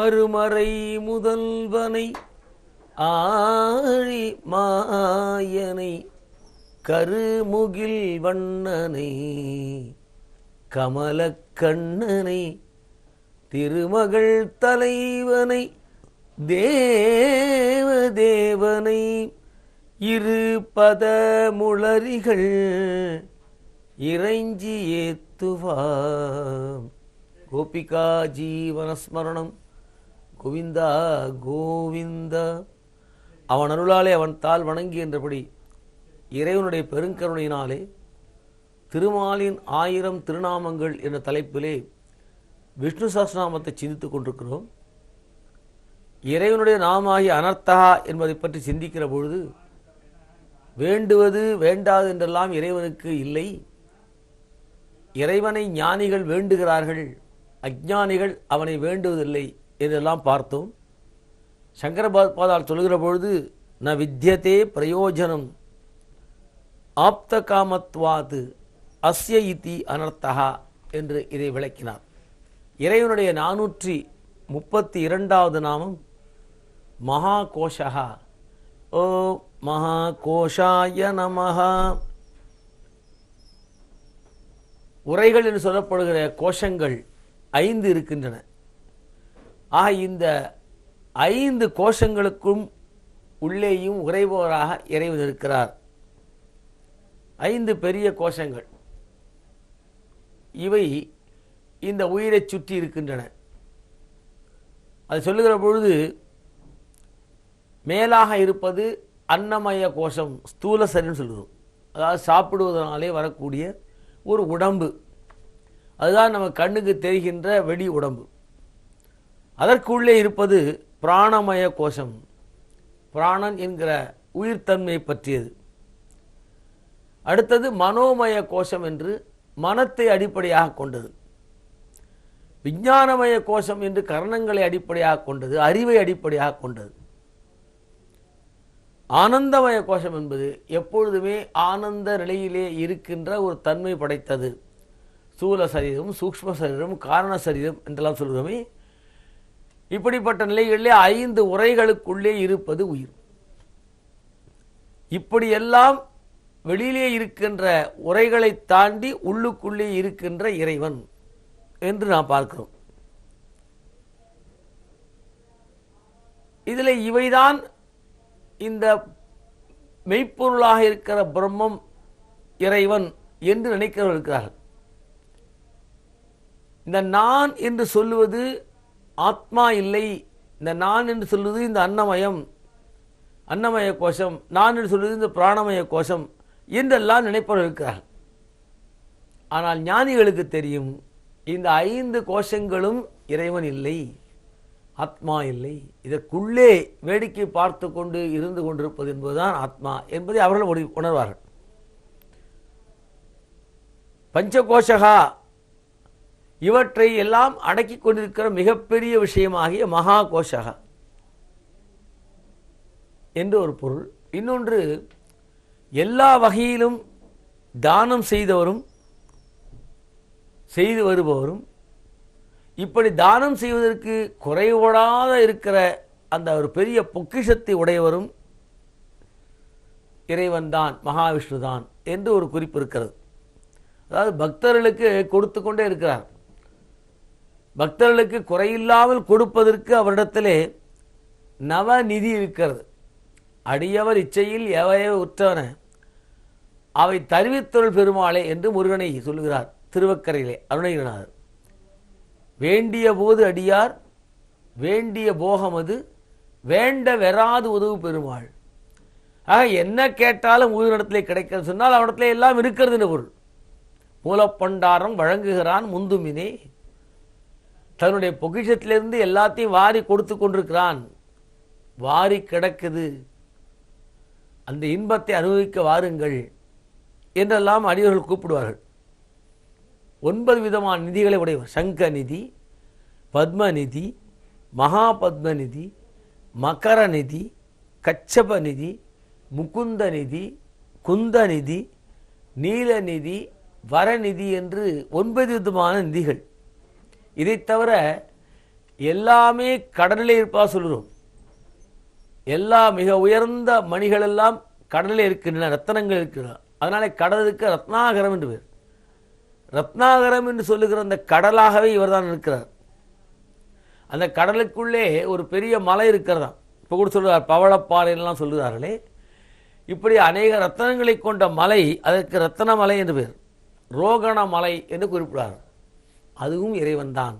அருமறை முதல்வனை ஆழி மாயனை கருமுகில் வண்ணனை கமலக்கண்ணனை திருமகள் தலைவனை தேவதேவனை இரு பதமுளரிகள் இறைஞ்சி ஏத்துவாம். கோபிகா ஜீவனஸ்மரணம். கோவிந்தா கோவிந்தா. அவன் அருளாலே அவன் தாள் வணங்கி என்றபடி இறைவனுடைய பெருங்கருணையினாலே திருமாலின் ஆயிரம் திருநாமங்கள் என்ற தலைப்பிலே விஷ்ணு சாஸ்திரநாமத்தை சிந்தித்துக் கொண்டிருக்கிறோம். இறைவனுடைய நாமாகிய அனர்த்தா என்பதை பற்றி சிந்திக்கிற பொழுது வேண்டுவது வேண்டாது என்றெல்லாம் இறைவனுக்கு இல்லை. இறைவனை ஞானிகள் வேண்டுகிறார்கள் அஜ்ஞானிகள் அவனை வேண்டுவதில்லை. என்றெல்லாம் பார்த்தோம்? சங்கர சொல்கிற பொழுது ந வித்தியதே பிரயோஜனம் ஆப்த காமத்வாது அஸ்ய இத்தி அனர்த்தகா என்று இதை விளக்கினார். இறைவனுடைய நானூற்றி முப்பத்தி இரண்டாவது நாமம் மகா கோஷகா ஓ மகா கோஷாய நமஹா. உரைகள் என்று சொல்லப்படுகிற கோஷங்கள் ஐந்து இருக்கின்றன. ஆக இந்த ஐந்து கோஷங்களுக்கும் உள்ளேயும் உறைபவராக இறைவன் இருக்கிறார். ஐந்து பெரிய கோஷங்கள். இவை இந்த உயிரை சுற்றி இருக்கின்றன. அது சொல்லுகிற பொழுது மேலாக இருப்பது அன்னமய கோஷம் ஸ்தூல சரின்னு சொல்லுவோம் அதாவது சாப்பிடுவதனாலே வரக்கூடிய ஒரு உடம்பு. அதுதான் நம்ம கண்ணுக்கு தெரிகின்ற வெடி உடம்பு. அதற்குள்ளே இருப்பது பிராணமய கோஷம். பிராணன் என்கிற உயிர்த்தன்மை பற்றியது. அடுத்தது மனோமய கோஷம் என்று மனத்தை அடிப்படையாக கொண்டது. விஞ்ஞானமய கோஷம் என்று கரணங்களை அடிப்படையாக கொண்டது அறிவை அடிப்படையாக கொண்டது. ஆனந்தமய கோஷம் என்பது எப்பொழுதுமே ஆனந்த நிலையிலே இருக்கின்ற ஒரு தன்மை படைத்தது. ஸ்தூல சரீரம் சூக்ஷ்ம சரீரம் காரண சரீரம் என்றெல்லாம் சொல்கிறோமே இப்படிப்பட்ட நிலைகளிலே ஐந்து உரைகளுக்குள்ளே இருப்பது உயிர். இப்படியெல்லாம் வெளியிலே இருக்கின்ற உரைகளை தாண்டி உள்ளுக்குள்ளே இருக்கின்ற இறைவன் என்று நாம் பார்க்கிறோம். இதில் இவைதான் இந்த மெய்ப்பொருளாக இருக்கிற பிரம்மம் இறைவன் என்று நினைக்கிறவர்கள் இருக்கிறார்கள். இந்த நான் என்று சொல்லுவது ஆத்மா இல்லை. இந்த நான் என்று சொல்வது இந்த அன்னமயம் அன்னமய கோஷம் நான் என்று சொல்வது இந்த பிராணமய கோஷம் என்றெல்லாம் நினைப்பவர் இருக்கிறார்கள் ஆனால் ஞானிகளுக்கு தெரியும் இந்த ஐந்து கோஷங்களும் இறைவன் இல்லை ஆத்மா இல்லை. இதற்குள்ளே வேடிக்கை பார்த்து கொண்டு இருந்து கொண்டிருப்பது என்பதுதான் ஆத்மா என்பதை அவர்கள் உணர்- உணர்வார்கள். பஞ்சகோஷகா இவற்றை எல்லாம் அடக்கி கொண்டிருக்கிற மிகப்பெரிய விஷயமாகிய மகா கோஷக என்று ஒரு பொருள். இன்னொன்று எல்லா வகையிலும் தானம் செய்தவரும் செய்து வருபவரும் இப்படி தானம் செய்வதற்கு குறைவோடாத இருக்கிற அந்த ஒரு பெரிய பொக்கிஷத்தை உடையவரும் இறைவன்தான் மகாவிஷ்ணு தான் என்று ஒரு குறிப்பு இருக்கிறது. அதாவது பக்தர்களுக்கு கொடுத்து கொண்டே இருக்கிறார். பக்தர்களுக்கு குறையில்லாமல் கொடுப்பதற்கு அவரிடத்திலே நவநிதி இருக்கிறது. அடியவர் இச்சையில் எவையோ உற்றவன. அவை தருவித்தொருள் பெருமாளே என்று முருகனை சொல்கிறார் திருவக்கரையிலே அருணகிரிநாதர். வேண்டிய போது அடியார் வேண்டிய போகம் அது வேண்ட வெறாது உதவு பெருமாள் ஆக என்ன கேட்டாலும் உயிரிடத்திலே கிடைக்கிறது சொன்னால் அவனிடத்திலே எல்லாம் இருக்கிறதுன்னு பொருள். மூலப்பண்டாரம் வழங்குகிறான் முந்துமினே. தன்னுடைய பொக்கிஷத்திலிருந்து எல்லாத்தையும் வாரி கொடுத்து கொண்டிருக்கிறான். வாரி கிடக்குது. அந்த இன்பத்தை அனுபவிக்க வாருங்கள் என்றெல்லாம் அடியவர்கள் கூப்பிடுவார்கள். ஒன்பது விதமான நிதிகளை உடையவர். சங்க நிதி பத்மநிதி மகா நிதி மகர நிதி கச்சப நிதி முகுந்த நிதி குந்த நிதி நீலநிதி வரநிதி என்று ஒன்பது விதமான நிதிகள். இதைத் தவிர எல்லாமே கடலில் இருப்பா சொல்கிறோம் எல்லா மிக உயர்ந்த மணிகள் எல்லாம் கடலில் இருக்கின்றன ரத்தனங்கள் இருக்கின்றன. அதனால கடலுக்கு ரத்னாகரம் என்று பேர் ரத்னாகரம் என்று சொல்லுகிற அந்த கடலாகவே இவர்தான் இருக்கிறார். அந்த கடலுக்குள்ளே ஒரு பெரிய மலை இருக்கிறதாம். இப்போ கூட சொல்கிறார் பவளப்பாறைலாம் சொல்லுகிறார்களே. இப்படி அநேக ரத்தனங்களை கொண்ட மலை அதற்கு ரத்தன மலை என்று பேர் ரோகண மலை என்று குறிப்பிடார் அதுவும் இறைவன்தான்.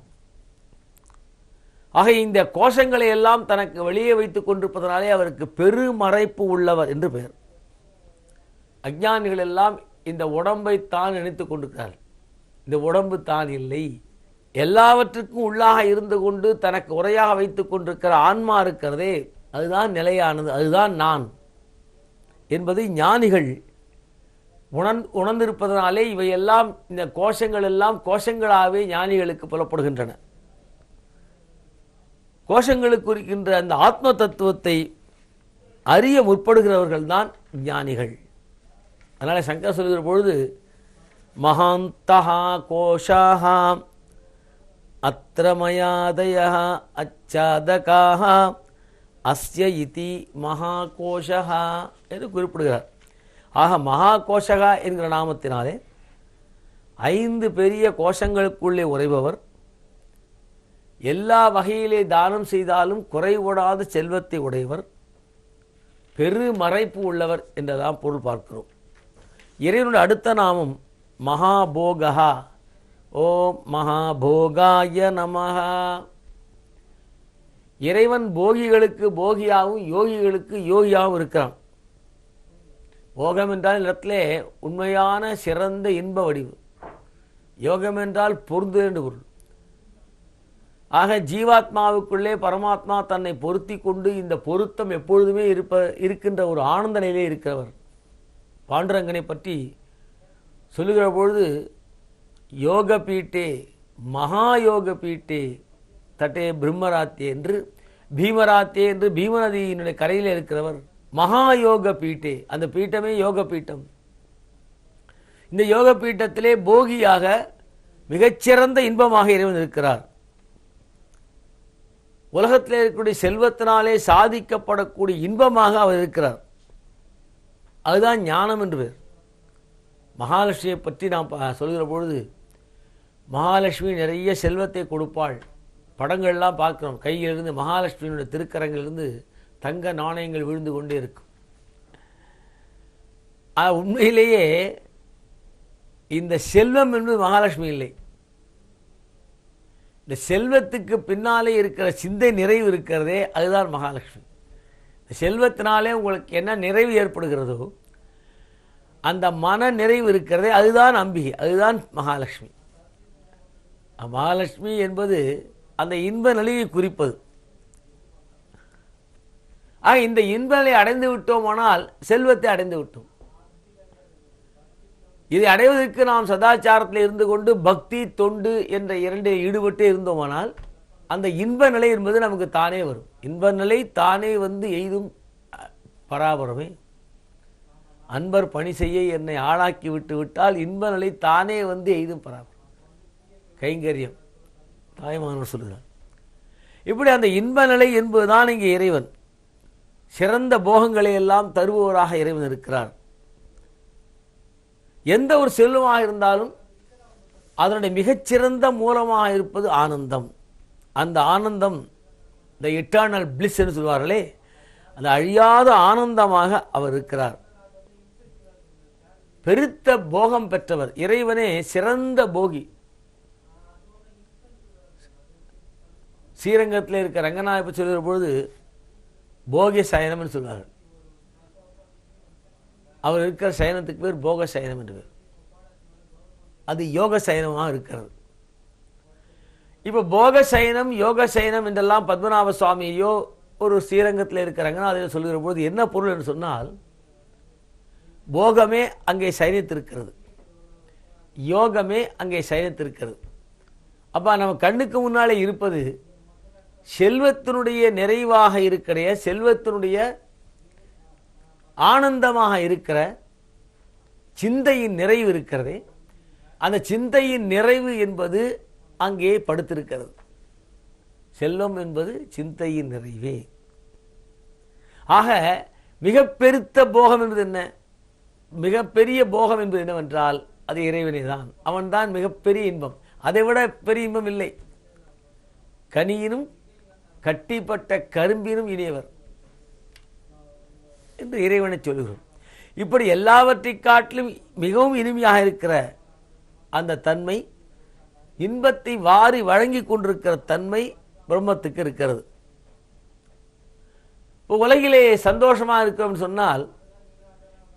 ஆக இந்த கோஷங்களை எல்லாம் தனக்கு வெளியே வைத்துக் கொண்டிருப்பதனாலே அவருக்கு பெருமறைப்பு உள்ளவர் என்று பெயர். அஞ்ஞானிகள் எல்லாம் இந்த உடம்பை தான் நினைத்துக் கொண்டிருக்கிறார் இந்த உடம்பு தான் இல்லை. எல்லாவற்றுக்கும் உள்ளாக இருந்து கொண்டு தனக்கு உரையாக வைத்துக் கொண்டிருக்கிற ஆன்மா இருக்கிறதே அதுதான் நிலையானது அதுதான் நான் என்பதை ஞானிகள் உணர் உணர்ந்திருப்பதனாலே இவையெல்லாம் இந்த கோஷங்கள் எல்லாம் கோஷங்களாகவே ஞானிகளுக்கு புலப்படுகின்றன. கோஷங்களுக்கு குறிக்கின்ற அந்த ஆத்ம தத்துவத்தை அறிய முற்படுகிறவர்கள் தான் ஞானிகள். அதனால் சங்கர் சொல்கிற பொழுது மகாந்தஹா கோஷாகா அத்திரமயாதய அச்சாதகாக அஸ்ய இதி மகாகோஷா என்று குறிப்பிடுகிறார். ஆக மகாகோஷகா என்கிற நாமத்தினாலே ஐந்து பெரிய கோஷங்களுக்குள்ளே உறைபவர். எல்லா வகையிலே தானம் செய்தாலும் குறைவிடாத செல்வத்தை உடையவர். பெருமறைப்பு உள்ளவர் என்றெல்லாம் பொருள் பார்க்கிறோம். இறைவனுடைய அடுத்த நாமம் மகாபோகா ஓம் மகாபோகாய நமஹா. இறைவன் போகிகளுக்கு போகியாகவும் யோகிகளுக்கு யோகியாகவும் இருக்கிறான். போகம் என்றால் இடத்திலே உண்மையான சிறந்த இன்ப வடிவு. யோகம் என்றால் பொருந்து என்று பொருள். ஆக ஜீவாத்மாவுக்குள்ளே பரமாத்மா தன்னை பொருத்தி கொண்டு இந்த பொருத்தம் எப்பொழுதுமே இருப்ப இருக்கின்ற ஒரு ஆனந்த நிலையிலே இருக்கிறவர். பாண்டுரங்கனை பற்றி சொல்லுகிற பொழுது யோக பீட்டே மகா யோக பீட்டே தட்டே பிரம்மராத்தே என்று பீமராத்தே என்று பீமநதியினுடைய கரையில் இருக்கிறவர். மகா யோக பீட்டே. அந்த பீட்டமே யோக பீட்டம் இந்த யோக பீட்டத்திலே போகியாக மிகச்சிறந்த இன்பமாக இறைவன் இருக்கிறார். உலகத்தில் இருக்கக்கூடிய செல்வத்தினாலே சாதிக்கப்படக்கூடிய இன்பமாக அவர் இருக்கிறார். அதுதான் ஞானம் என்று பேர் மகாலட்சுமியை பற்றி நாம் சொல்கிற பொழுது மகாலட்சுமி நிறைய செல்வத்தை கொடுப்பாள். படங்கள்லாம் பார்க்குறோம். கையிலிருந்து மகாலட்சுமியினுடைய திருக்கரங்கிலிருந்து தங்க நாணயங்கள் விழுந்து கொண்டே இருக்கும். உண்மையிலேயே இந்த செல்வம் என்பது மகாலட்சுமி இல்லை. இந்த செல்வத்துக்கு பின்னாலே இருக்கிற சிந்தை நிறைவு இருக்கிறதே அதுதான் மகாலட்சுமி. இந்த செல்வத்தினாலே உங்களுக்கு என்ன நிறைவு ஏற்படுகிறதோ அந்த மன நிறைவு இருக்கிறதே அதுதான் அம்பிகை அதுதான் மகாலட்சுமி. மகாலட்சுமி என்பது அந்த இன்ப நிலையை குறிப்பது. ஆக இந்த இன்பங்களை அடைந்து விட்டோமானால் செல்வத்தை அடைந்து விட்டோம். இதை அடைவதற்கு நாம் சதாச்சாரத்தில் இருந்து கொண்டு பக்தி தொண்டு என்ற இரண்டில் ஈடுபட்டு இருந்தோமானால் அந்த இன்ப நிலை என்பது நமக்கு தானே வரும். இன்ப நிலை தானே வந்து எய்தும் பராபரமே. அன்பர் பணி செய்ய என்னை ஆளாக்கி விட்டு விட்டால் இன்ப நிலை தானே வந்து எய்தும் பராபரம். கைங்கரியம். தாய்மானவர் சொல்லுகிறார். இப்படி அந்த இன்ப நிலை என்பதுதான் இங்கே இறைவன். சிறந்த போகங்களை எல்லாம் தருபவராக இறைவன் இருக்கிறார். எந்த ஒரு செல்வமாக இருந்தாலும் அதனுடைய மிகச்சிறந்த மூலமாக இருப்பது ஆனந்தம். அந்த ஆனந்தம் இந்த எட்டானல் பிளிஸ் என்று சொல்வார்களே அந்த அழியாத ஆனந்தமாக அவர் இருக்கிறார். பெருத்த போகம் பெற்றவர் இறைவனே சிறந்த போகி. ஸ்ரீரங்கத்தில் இருக்க ரங்கநாயப்ப சொல்கிற பொழுது போகிய சயனம்னு சொல்வார்கள் அவர் இருக்கிற சயனத்துக்கு பேர் போக சயனம் என்று பேர். அது யோக சயனமாக இருக்கிறது. இப்போ போக சயனம் யோக சயனம் என்றெல்லாம் பத்மநாப சுவாமியோ ஒரு ஸ்ரீரங்கத்தில் இருக்கிறாங்கன்னா அதில் சொல்கிற பொழுது என்ன பொருள் என்று சொன்னால் போகமே அங்கே சயனித்திருக்கிறது. யோகமே அங்கே சயனித்திருக்கிறது. அப்போ நம்ம கண்ணுக்கு முன்னாலே இருப்பது செல்வத்தினுடைய நிறைவாக இருக்கிற செல்வத்தினுடைய ஆனந்தமாக இருக்கிற சிந்தையின் நிறைவு இருக்கிறதே. அந்த சிந்தையின் நிறைவு என்பது அங்கே படுத்திருக்கிறது. செல்வம் என்பது சிந்தையின் நிறைவே. ஆக மிக பெருத்த போகம் என்பது என்ன? மிகப்பெரிய போகம் என்பது என்னவென்றால் அது இறைவனை தான் அவன்தான் மிகப்பெரிய இன்பம். அதை விட பெரிய இன்பம் இல்லை. கனியினும் கட்டிப்பட்ட கரும்பினும் இனியவர் என்று இறைவனை சொல்கிறோம் இப்படி எல்லாவற்றை காட்டிலும் மிகவும் இனிமையாக இருக்கிற அந்த தன்மை இன்பத்தை வாரி வழங்கி கொண்டிருக்கிற தன்மை பிரம்மத்துக்கு இருக்கிறது. இப்போ உலகிலே சந்தோஷமாக இருக்கிறோம்னு சொன்னால்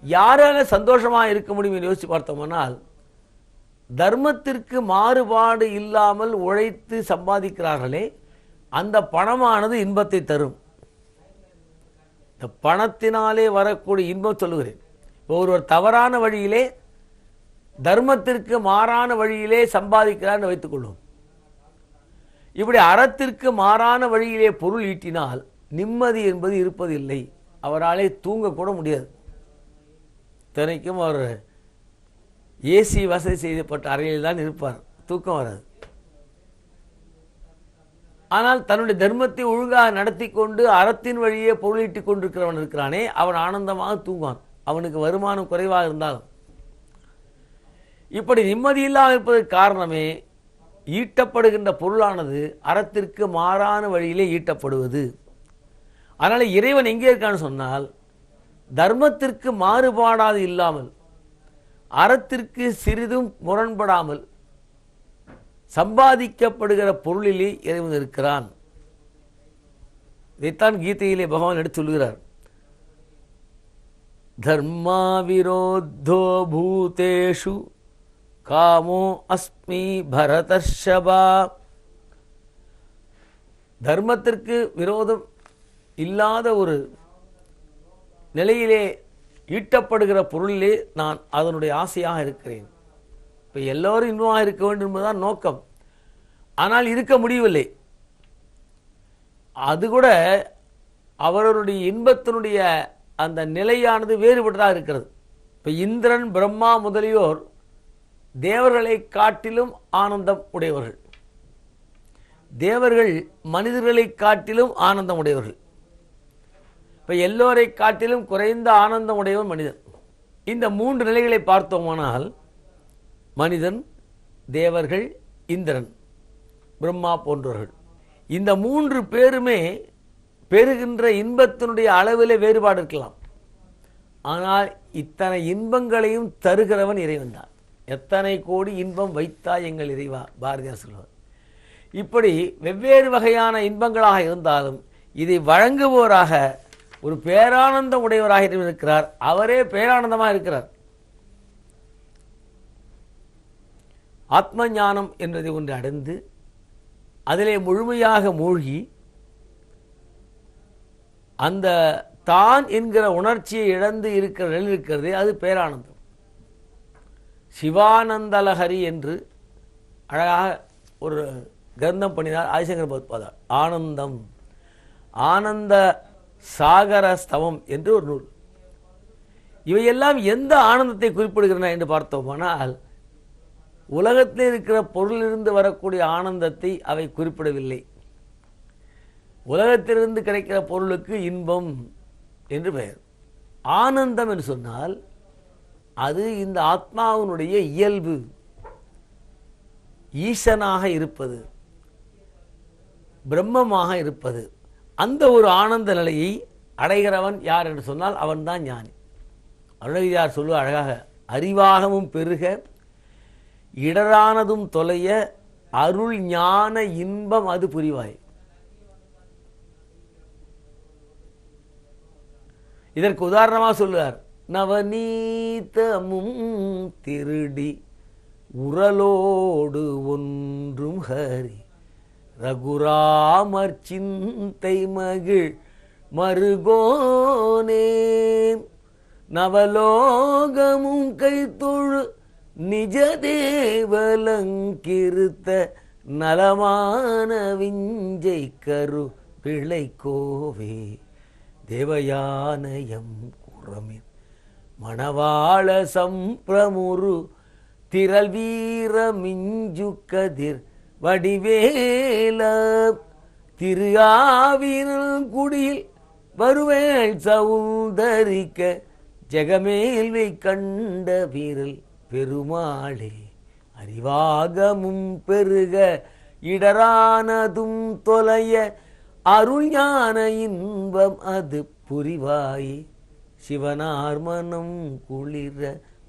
யாரால சந்தோஷமாக இருக்க முடியும் என்று யோசிச்சு பார்த்தோம்னால் தர்மத்திற்கு மாறுபாடு இல்லாமல் உழைத்து சம்பாதிக்கிறார்களே அந்த பணமானது இன்பத்தை தரும். இந்த பணத்தினாலே வரக்கூடிய இன்பம் சொல்லுகிறேன். ஒருவர் தவறான வழியிலே தர்மத்திற்கு மாறான வழியிலே சம்பாதிக்கிறார்னு வைத்துக்கொள்வோம். இப்படி அறத்திற்கு மாறான வழியிலே பொருள் ஈட்டினால் நிம்மதி என்பது இருப்பதில்லை. அவராலே தூங்கக்கூட முடியாது. இத்தனைக்கும் அவர் ஏசி வசதி செய்யப்பட்ட அறையில் தான் இருப்பார். தூக்கம் வராது. ஆனால் தன்னுடைய தர்மத்தை ஒழுங்காக நடத்தி கொண்டு அறத்தின் வழியே பொருளீட்டி கொண்டிருக்கிறவன் இருக்கிறானே அவன் ஆனந்தமாக தூங்குவான். அவனுக்கு வருமானம் குறைவாக இருந்தாலும். இப்படி நிம்மதி இல்லாமல் இருப்பதற்கு காரணமே ஈட்டப்படுகின்ற பொருளானது அறத்திற்கு மாறான வழியிலே ஈட்டப்படுவது. அதனால் இறைவன் எங்கே இருக்கான்னு சொன்னால் தர்மத்திற்கு மாறுபாடாது இல்லாமல் அறத்திற்கு சிறிதும் முரண்படாமல் சம்பாதிக்கப்படுகிற பொருளிலே இறைவன் இருக்கிறான். இதைத்தான் கீதையிலே பகவான் எடுத்து சொல்கிறார் தர்மா விரோத்தோ பூதேஷு காமோ அஸ்மி பரதர்ஷபா. தர்மத்திற்கு விரோதம் இல்லாத ஒரு நிலையிலே ஈட்டப்படுகிற பொருளிலே நான் அதனுடைய ஆசையாக இருக்கிறேன். இப்போ எல்லோரும் இன்பமாக இருக்க வேண்டும் என்பதுதான் நோக்கம். ஆனால் இருக்க முடியவில்லை. அது கூட அவருடைய இன்பத்தினுடைய அந்த நிலையானது வேறுபட்டதாக இருக்கிறது. இப்போ இந்திரன் பிரம்மா முதலியோர் தேவர்களை காட்டிலும் ஆனந்தம் உடையவர்கள். தேவர்கள் மனிதர்களை காட்டிலும் ஆனந்தம் உடையவர்கள். இப்போ எல்லோரை காட்டிலும் குறைந்த ஆனந்தம் உடையவன் மனிதன். இந்த மூன்று நிலைகளை பார்த்தோமானால் மனிதன் தேவர்கள் இந்திரன் பிரம்மா போன்றவர்கள். இந்த மூன்று பேருமே பெறுகின்ற இன்பத்தினுடைய அளவில் வேறுபாடு இருக்கலாம். ஆனால் இத்தனை இன்பங்களையும் தருகிறவன் இறைவன் தான். எத்தனை கோடி இன்பம் வைத்தா எங்கள் இறைவா பாரதியார் சொல்வார். இப்படி வெவ்வேறு வகையான இன்பங்களாக இருந்தாலும் இதை வழங்குவோராக ஒரு பேரானந்தம் உடையவராக இருக்கிறார். அவரே பேரானந்தமாக இருக்கிறார். ஆத்ம ஞானம் என்பதை ஒன்று அடைந்து அதிலே முழுமையாக மூழ்கி அந்த தான் என்கிற உணர்ச்சியை இழந்து இருக்கிற நிலை இருக்கிறதே அது பேரானந்தம். சிவானந்தலஹரி என்று அழகாக ஒரு கிரந்தம் பண்ணினார் ஆதிசங்கர் பகவத்பாதார் ஆனந்தம். ஆனந்த சாகர ஸ்தவம் என்று ஒரு நூல். இவையெல்லாம் எந்த ஆனந்தத்தை குறிப்பிடுகிறன என்று பார்த்தோமானால் உலகத்தில் இருக்கிற பொருளிலிருந்து வரக்கூடிய ஆனந்தத்தை அவை குறிப்பிடவில்லை. உலகத்திலிருந்து கிடைக்கிற பொருளுக்கு இன்பம் என்று பெயர். ஆனந்தம் என்று சொன்னால் அது இந்த ஆத்மாவினுடைய இயல்பு. ஈசனாக இருப்பது பிரம்மமாக இருப்பது அந்த ஒரு ஆனந்த நிலையை அடைகிறவன் யார் என்று சொன்னால் அவன்தான் ஞானி. அருணகிரியார் சொல்லுவ அழகாக அறிவாகவும் பெருக இடரானதும் தொலைய அருள் ஞான இன்பம் அது புரிவாய். இதற்கு உதாரணமாக சொல்லுவார். நவநீதமும் திருடி உரலோடு ஒன்றும் ஹரி. ரகுராமர் சிந்தை மகிழ் மருகோனேன் நவலோகமும் கைத்தொழு நிஜ தேவலங்கிருத்த நலமான விஞ்சை கரு பிழைக்கோவே தேவயானயம் குரமின் மணவாள சம்பிரமுரு திரள் வீர மிஞ்சு கதிர் வடிவேல திரு குடியில் வருவேள் சௌந்தரிக்க ஜெகமேல்வை கண்ட வீரல் பெருமாளே அறிவாகமும் பெருக இடரானதும் தொலைய அருள் ஞான இன்பம் அது புரிவாய். சிவனார்மனம் குளிர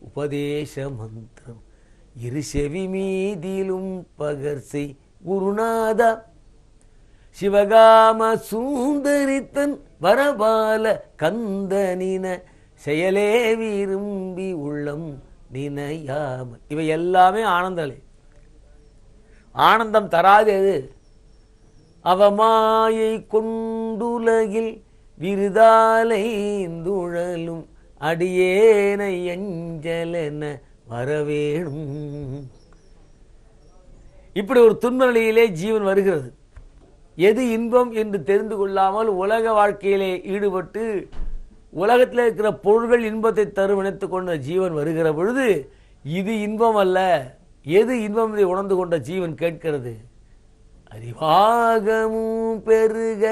உபதேச மந்திரம் இரு செவி மீதிலும் பகர்சை குருநாதா. சிவகாம சூந்தரித்தன் வரபால கந்தனின செயலே விரும்பி உள்ளம் நினையாமல். இவை எல்லாமே ஆனந்தலை ஆனந்தம் தராது எது? அவமாயை கொண்டுலகில் விருதாலைந்துழலும் அடியேனை அஞ்சலென வரவேணும். இப்படி ஒரு துன்ப நிலையிலே ஜீவன் வருகிறது. எது இன்பம் என்று தெரிந்து கொள்ளாமல் உலக வாழ்க்கையிலே ஈடுபட்டு உலகத்தில் இருக்கிற பொருள்கள் இன்பத்தை தரும் நினைத்து கொண்ட ஜீவன் வருகிற பொழுது இது இன்பம் அல்ல. எது இன்பம் இதை உணர்ந்து கொண்ட ஜீவன் கேட்கிறது? அறிவாகமும் பெருக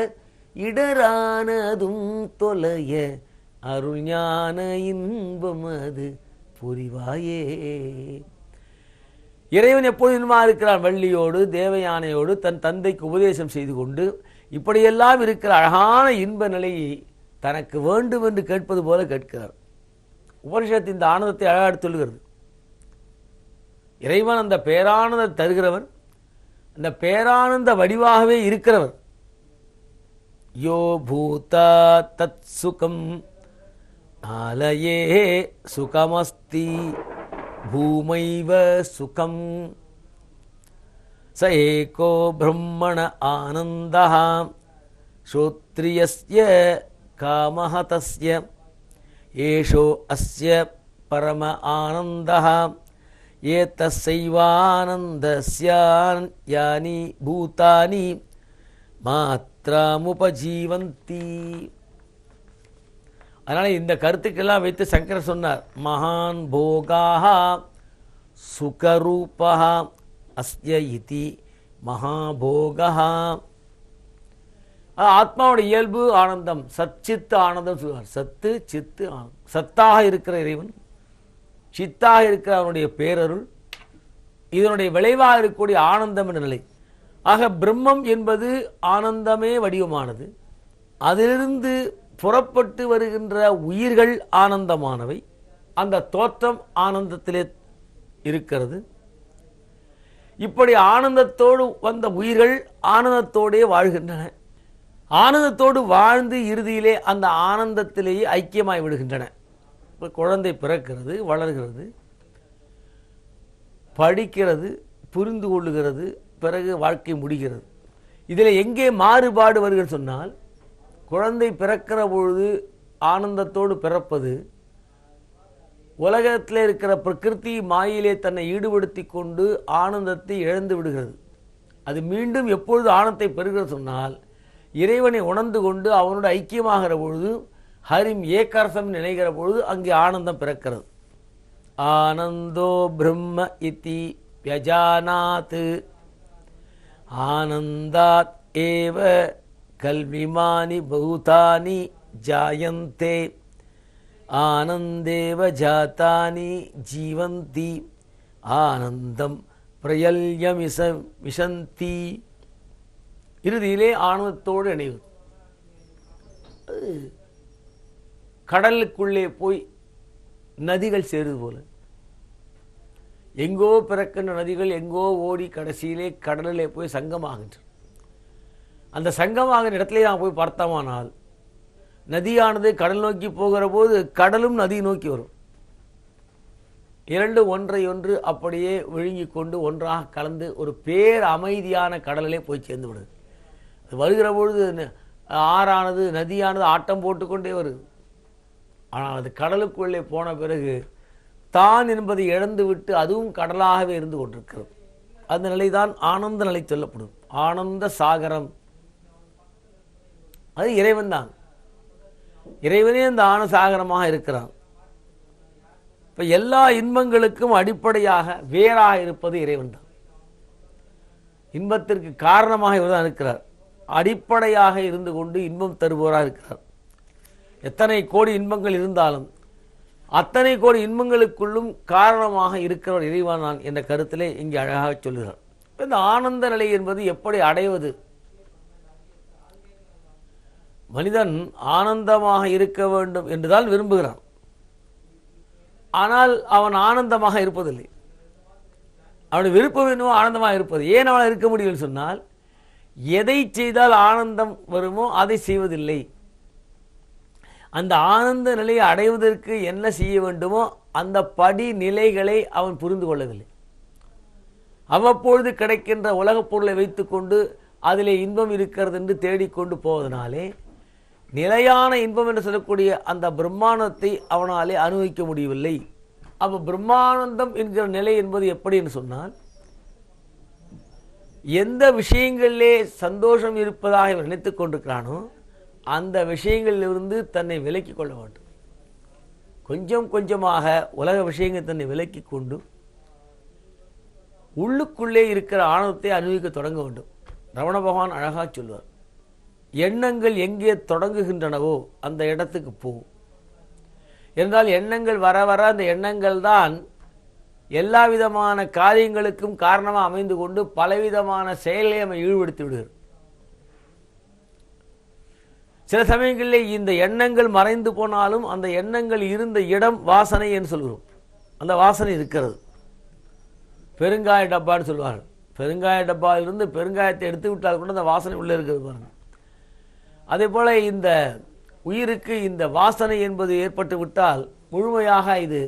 இடரானதும் தொலைய அருள் ஞான இன்பம் அது புரிவாயே. இறைவன் எப்பொழுது இன்பமாக இருக்கிறான்? வள்ளியோடு தேவயானையோடு தன் தந்தைக்கு உபதேசம் செய்து கொண்டு இப்படியெல்லாம் இருக்கிற அழகான இன்ப நிலையை தனக்கு வேண்டும் என்று கேட்பது போல கேட்கிறார். உபனிஷத்து இந்த ஆனந்தத்தை அழகாடு சொல்கிறது இறைவன் அந்த பேரானந்த தருகிறவன் அந்த பேரானந்த வடிவாகவே இருக்கிறவர். யோ பூதா தத் சுகம் ஆலயே சுகமஸ்தி பூமைவ சுகம். ச ஏகோ பிரம்மண ஆனந்தः ஸ்ரோத்ரியஸ்ய காமः தஸ்ய ஏஷோ அஸ்ய பரம ஆனந்தः ஏதஸ்யைவானந்தஸ்யான் பூதானி மாத்திராமுபஜீவந்தி அதனால இந்த கருத்துக்கெல்லாம் வைத்து சங்கர் சொன்னார் மகான் போகாக சுகரூபா அஸ்ய இதி மகாபோகா ஆத்மாவோட இயல்பு ஆனந்தம். சச்சித்து ஆனந்தம் சொல்லுவார். சத்து சித்து ஆனந்தம். சத்தாக இருக்கிற இறைவன் சித்தாக இருக்கிற அவனுடைய பேரருள் இதனுடைய விளைவாக இருக்கக்கூடிய ஆனந்தம் என்ற நிலை. ஆக பிரம்மம் என்பது ஆனந்தமே வடிவமானது. அதிலிருந்து புறப்பட்டு வருகின்ற உயிர்கள் ஆனந்தமானவை. அந்த தோற்றம் ஆனந்தத்திலே இருக்கிறது. இப்படி ஆனந்தத்தோடு வந்த உயிர்கள் ஆனந்தத்தோடே வாழ்கின்றன. ஆனந்தத்தோடு வாழ்ந்து இறுதியிலே அந்த ஆனந்தத்திலேயே ஐக்கியமாய் விடுகின்றன. இப்போ குழந்தை பிறக்கிறது வளர்கிறது படிக்கிறது புரிந்து கொள்ளுகிறது பிறகு வாழ்க்கை முடிகிறது. இதில் எங்கே மாறுபாடு வருகிறது சொன்னால் குழந்தை பிறக்கிற பொழுது ஆனந்தத்தோடு பிறப்பது உலகத்தில் இருக்கிற பிரகிருதி மாயிலே தன்னை ஈடுபடுத்தி கொண்டு ஆனந்தத்தை இழந்து விடுகிறது. அது மீண்டும் எப்பொழுது ஆனந்தத்தை பெறுகிறது சொன்னால் இறைவனை உணர்ந்து கொண்டு அவனோடு ஐக்கியமாகிற பொழுது ஹரிம் ஏக்கரசம் நினைக்கிற பொழுது அங்கே ஆனந்தம் பிறக்கிறது. ஆனந்தோ பிரம்ம இத்தி வியஜானாத் ஆனந்தாத் ஏவ கல்விமானி பௌதானி ஜாயந்தே. ஆனந்தேவ ஜாத்தானி ஜீவந்தி. ஆனந்தம் பிரயல்யமிச மிஷந்தி இறுதியிலே ஆனந்தத்தோடு இணைவது கடலுக்குள்ளே போய் நதிகள் சேருது போல. எங்கோ பிறக்கின்ற நதிகள் எங்கோ ஓடி கடைசியிலே கடலிலே போய் சங்கமாகின்றன அந்த சங்கமாகிற இடத்துல நான் போய் பார்த்தோமானால் நதியானது கடல் நோக்கி போகிற போது கடலும் நதி நோக்கி வரும். இரண்டு ஒன்றை ஒன்று அப்படியே விழுங்கிக் கொண்டு ஒன்றாக கலந்து ஒரு பேர் அமைதியான கடலிலே போய் சேர்ந்து விடுது. வருகிற பொழுது ந- ஆறானது நதியானது ஆட்டம் போட்டுக்கொண்டே வருது. ஆனால் அது கடலுக்குள்ளே போன பிறகு தான் என்பதை இழந்து விட்டு அதுவும் கடலாகவே இருந்து கொண்டிருக்கிறது. அந்த நிலைதான் ஆனந்த நிலை சொல்லப்படும். ஆனந்த சாகரம். அது இறைவன் தான். இறைவனே அந்த ஆனசாகரமாக இருக்கிறான். இப்போ எல்லா இன்பங்களுக்கும் அடிப்படையாக வேறாக இருப்பது இறைவன் தான். இன்பத்திற்கு காரணமாக இவர் தான் இருக்கிறார். அடிப்படையாக இருந்து கொண்டு இன்பம் தருபவராக இருக்கிறார். எத்தனை கோடி இன்பங்கள் இருந்தாலும் அத்தனை கோடி இன்பங்களுக்குள்ளும் காரணமாக இருக்கிறவர் இறைவான் நான் என்ற கருத்திலே இங்கே அழகாக சொல்கிறார். இந்த ஆனந்த நிலை என்பது எப்படி அடைவது? மனிதன் ஆனந்தமாக இருக்க வேண்டும் என்றுதான் விரும்புகிறான். ஆனால் அவன் ஆனந்தமாக இருப்பதில்லை. அவனுடைய விருப்பம் என்னவோ ஆனந்தமாக இருப்பது. ஏன் அவனால் இருக்க முடியும்னு சொன்னால் எதை செய்தால் ஆனந்தம் வருமோ அதை செய்வதில்லை. அந்த ஆனந்த நிலையை அடைவதற்கு என்ன செய்ய வேண்டுமோ அந்த படி நிலைகளை அவன் புரிந்து கொள்ளவில்லை. அவ்வப்பொழுது கிடைக்கின்ற உலகப் பொருளை வைத்துக்கொண்டு அதிலே இன்பம் இருக்கிறது என்று தேடிக்கொண்டு போவதனாலே நிலையான இன்பம் என்று சொல்லக்கூடிய அந்த பிரம்மாண்டத்தை அவனாலே அனுபவிக்க முடியவில்லை. அப்போ பிரம்மானந்தம் என்கிற நிலை என்பது எப்படி என்று சொன்னால் எந்த விஷயங்களிலே சந்தோஷம் இருப்பதாக இவர் நினைத்துக் கொண்டிருக்கிறானோ அந்த விஷயங்களிலிருந்து தன்னை விலக்கிக் கொள்ள வேண்டும். கொஞ்சம் கொஞ்சமாக உலக விஷயங்கள் தன்னை விலக்கி கொண்டு உள்ளுக்குள்ளே இருக்கிற ஆணவத்தை அனுபவிக்க தொடங்க வேண்டும். ரமண பகவான் அழகாக சொல்வார் எண்ணங்கள் எங்கே தொடங்குகின்றனவோ அந்த இடத்துக்கு போ. என்றால் எண்ணங்கள் வர வர அந்த எண்ணங்கள் தான் எல்லா விதமான காரியங்களுக்கும் காரணமாக அமைந்து கொண்டு பலவிதமான செயலை நம்ம ஈடுபடுத்தி விடுகிறோம் சில சமயங்களில் இந்த எண்ணங்கள் மறைந்து போனாலும் அந்த எண்ணங்கள் இருந்த இடம் வாசனை என்று சொல்கிறோம். அந்த வாசனை இருக்கிறது. பெருங்காய டப்பான்னு சொல்லுவார்கள். பெருங்காய டப்பாவிலிருந்து பெருங்காயத்தை எடுத்து விட்டால் கூட அந்த வாசனை உள்ளே இருக்கிறது பாருங்க. அதே போல் இந்த உயிருக்கு இந்த வாசனை என்பது ஏற்பட்டு விட்டால் முழுமையாக இது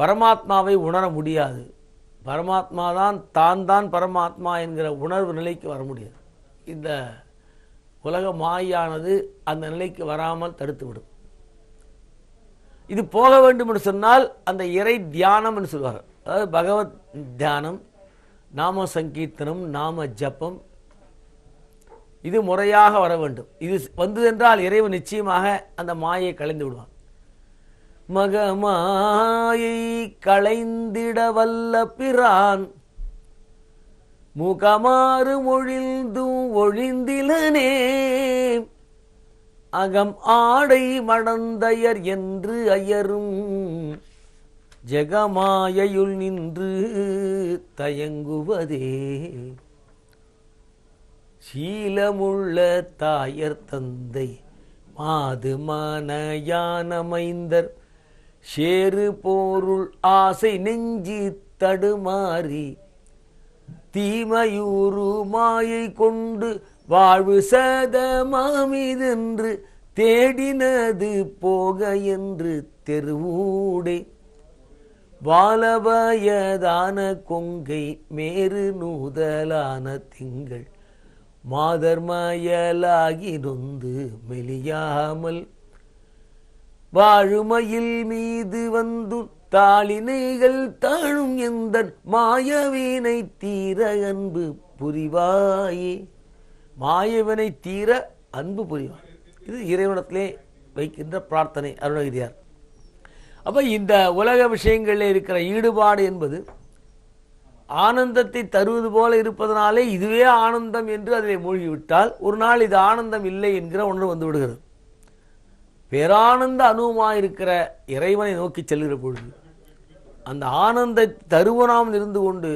பரமாத்மாவை உணர முடியாது. பரமாத்மா தான் தான் தான் பரமாத்மா என்கிற உணர்வு நிலைக்கு வர முடியாது. இந்த உலக மாயானது அந்த நிலைக்கு வராமல் தடுத்துவிடும். இது போக வேண்டும் என்று சொன்னால் அந்த இறை தியானம் என்று சொல்வார்கள். அதாவது பகவத் தியானம் நாம சங்கீர்த்தனம் நாம ஜப்பம் இது முறையாக வர வேண்டும். இது வந்தது என்றால் இறைவன் நிச்சயமாக அந்த மாயை கலைந்து விடுவான். மகமாயை களைந்திட வல்ல பிரான். முகமாறு மொழிந்தும் ஒழிந்திலனே. அகம் ஆடை மடந்தையர் என்று அயரும். ஜெகமாயையுள் நின்று தயங்குவதே. சீலமுள்ள தாயர் தந்தை மாது மனையானமைந்தர் சேரு போருள் ஆசை நெஞ்சி தடுமாறி தீமையூறு மாயை கொண்டு வாழ்வு சதமாமிதென்று தேடினது போக என்று தெருவூடே. வாலவயதான கொங்கை மேறு நூதலான திங்கள் மாதர்மயலாகி நொந்து மெலியாமல் வாழுமையில் மீது வந்து தாளினைகள் தாழும் எந்த மாயவினை தீர அன்பு புரிவாயே. மாயவினை தீர அன்பு புரிவாய் இது இறைவனத்திலே வைக்கின்ற பிரார்த்தனை அருணகிரியார். அப்ப இந்த உலக விஷயங்களில் இருக்கிற ஈடுபாடு என்பது ஆனந்தத்தை தருவது போல இருப்பதனாலே இதுவே ஆனந்தம் என்று அதில் மூழ்கிவிட்டால் ஒரு நாள் இது ஆனந்தம் இல்லை என்கிற ஒன்று வந்து விடுகிறது. பேரானந்த அனுபவமாயிருக்கிற இறைவனை நோக்கி செல்கிற பொழுது அந்த ஆனந்த தருவனாம் இருந்து கொண்டு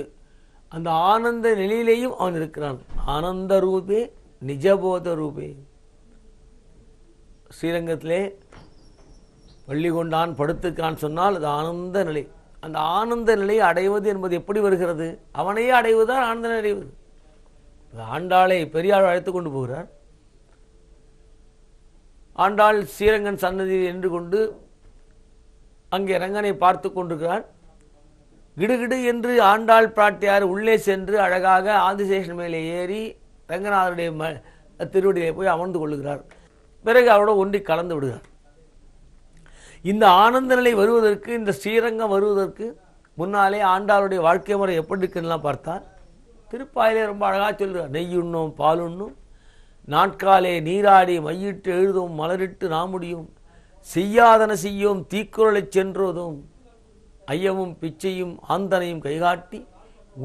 அந்த ஆனந்த நிலையிலேயும் அவன் இருக்கிறான். ஆனந்த ரூபே நிஜபோத ரூபே. ஸ்ரீரங்கத்திலே பள்ளி கொண்டான் படுத்துக்கான் சொன்னால் அது ஆனந்த நிலை. அந்த ஆனந்த நிலையை அடைவது என்பது எப்படி வருகிறது? அவனையே அடைவதுதான் ஆனந்த நிலை அடைவது ஆண்டாளை பெரியாள் அழைத்து கொண்டு போகிறார். ஆண்டாள் ஸ்ரீரங்கன் சன்னதியில் நின்று கொண்டு அங்கே ரங்கனை பார்த்து கொண்டிருக்கிறான். கிடுகிடு என்று ஆண்டாள் பிராட்டியார் உள்ளே சென்று அழகாக ஆதிசேஷன் மேலே ஏறி ரங்கநாதருடைய ம திருவடியிலே போய் அமர்ந்து கொள்ளுகிறார். பிறகு அவரோட ஒன்றி கலந்து விடுகிறார். இந்த ஆனந்த நிலை வருவதற்கு இந்த ஸ்ரீரங்கம் வருவதற்கு முன்னாலே ஆண்டாளுடைய வாழ்க்கை முறை எப்படி இருக்குன்னுலாம் பார்த்தால் திருப்பாயிலே ரொம்ப அழகாக சொல்கிறார் நெய்யுண்ணும் பாலுண்ணும் நாட்காலே நீராடி மையிட்டு எழுதும் மலரிட்டு நாமுடியும். செய்யாதன செய்யும் தீக்குறளைச் சென்றதும். ஐயமும் பிச்சையும் ஆந்தனையும் கைகாட்டி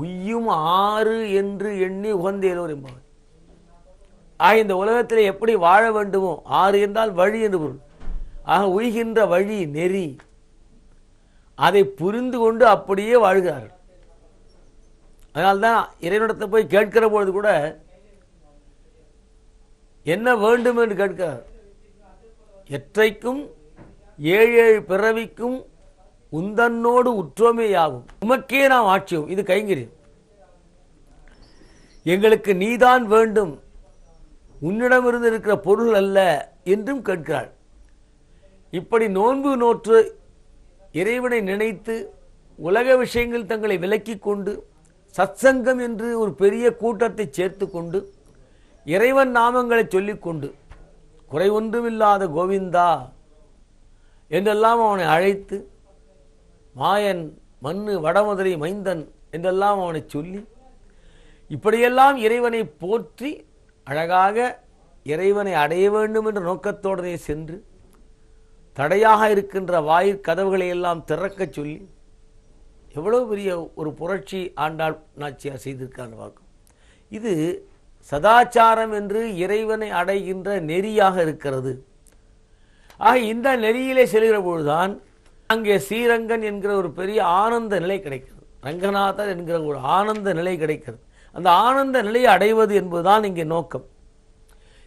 உய்யும் ஆறு என்று எண்ணி உகந்தேலோர் என்பவர். ஆக இந்த உலகத்தில் எப்படி வாழ வேண்டுமோ ஆறு என்றால் வழி என்று பொருள். ஆக உய்கின்ற வழி நெறி. அதை புரிந்து கொண்டு அப்படியே வாழ்கிறார்கள். அதனால்தான் இறைவனிடத்தை போய் கேட்கிற பொழுது கூட என்ன வேண்டும் என்று கேட்கிறார் எற்றைக்கும் ஏழு ஏழு பிறவிக்கும் உந்தன்னோடு உற்றோமையாகும். உமக்கே நாம் ஆட்சியும். இது கைங்கரியம் எங்களுக்கு நீதான் வேண்டும். உன்னிடமிருந்து இருக்கிற பொருள் அல்ல என்றும் கேட்கிறாள். இப்படி நோன்பு நோற்று இறைவனை நினைத்து உலக விஷயங்கள் தங்களை விலக்கிக் கொண்டு சத்சங்கம் என்று ஒரு பெரிய கூட்டத்தை சேர்த்து கொண்டு இறைவன் நாமங்களை சொல்லிக்கொண்டு குறை ஒன்றுமில்லாத கோவிந்தா என்றெல்லாம் அவனை அழைத்து மாயன் மண்ணு வடமதுரை மைந்தன் என்றெல்லாம் அவனை சொல்லி இப்படியெல்லாம் இறைவனை போற்றி அழகாக இறைவனை அடைய வேண்டும் என்ற நோக்கத்தோடனே சென்று தடையாக இருக்கின்ற வாயிற் கதவுகளை எல்லாம் திறக்கச் சொல்லி எவ்வளோ பெரிய ஒரு புரட்சி ஆண்டாள் நாச்சியார் செய்திருக்கான்னு பார்க்கும் இது சதாச்சாரம் என்று இறைவனை அடைகின்ற நெறியாக இருக்கிறது. ஆக இந்த நெறியிலே செல்கிற பொழுதுதான் அங்கே ஸ்ரீரங்கன் என்கிற ஒரு பெரிய ஆனந்த நிலை கிடைக்கிறது. ரங்கநாதர் என்கிற ஒரு ஆனந்த நிலை கிடைக்கிறது. அந்த ஆனந்த நிலையை அடைவது என்பதுதான் இங்கே நோக்கம்.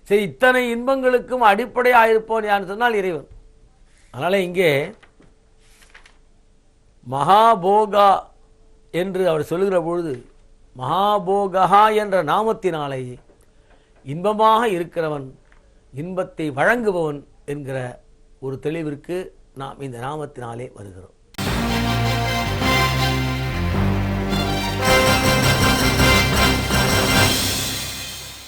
சரி இத்தனை இன்பங்களுக்கும் அடிப்படையாக இருப்போன் யான்னு சொன்னால் இறைவன். அதனால் இங்கே மகாபோகா என்று அவர் சொல்லுகிற பொழுது மகாபோகா என்ற நாமத்தினாலே இன்பமாக இருக்கிறவன் இன்பத்தை வழங்குபவன் என்கிற ஒரு தெளிவிற்கு நாம் இந்த நாமத்தினாலே வருகிறோம்.